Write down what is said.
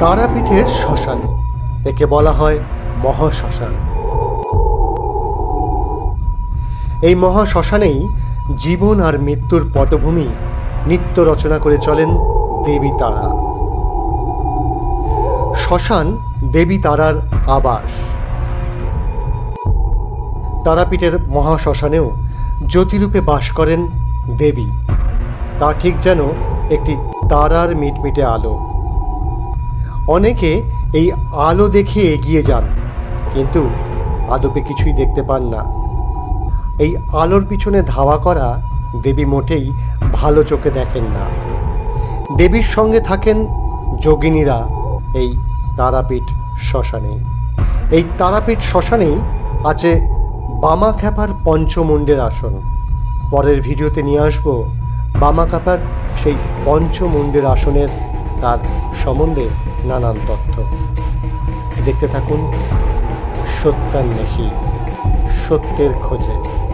তারাপীঠের শ্মশান, একে বলা হয় মহাশ্মশান। এই মহাশ্মশানেই জীবন আর মৃত্যুর পটভূমি নিত্য রচনা করে চলেন দেবী তারা। শ্মশান দেবী তারার আবাস। তারাপীঠের মহাশ্মশানেও জ্যোতিরূপে বাস করেন দেবী। তা ঠিক যেন একটি তারার মিটমিটে আলো। অনেকে এই আলো দেখে এগিয়ে যান, কিন্তু আদপে কিছুই দেখতে পান না। এই আলোর পিছনে ধাওয়া করা দেবী মোটেই ভালো চোখে দেখেন না। দেবীর সঙ্গে থাকেন যোগিনীরা এই তারাপীঠ শ্মশানে। এই তারাপীঠ শ্মশানেই আছে বামা খ্যাপার পঞ্চমুণ্ডের আসন। পরের ভিডিওতে নিয়ে আসব বামা খ্যাপার সেই পঞ্চমুণ্ডের আসনের তার সম্বন্ধে। নানান তথ্য। দেখতে থাকুন সত্যান্বেষী সত্যের খোঁজে।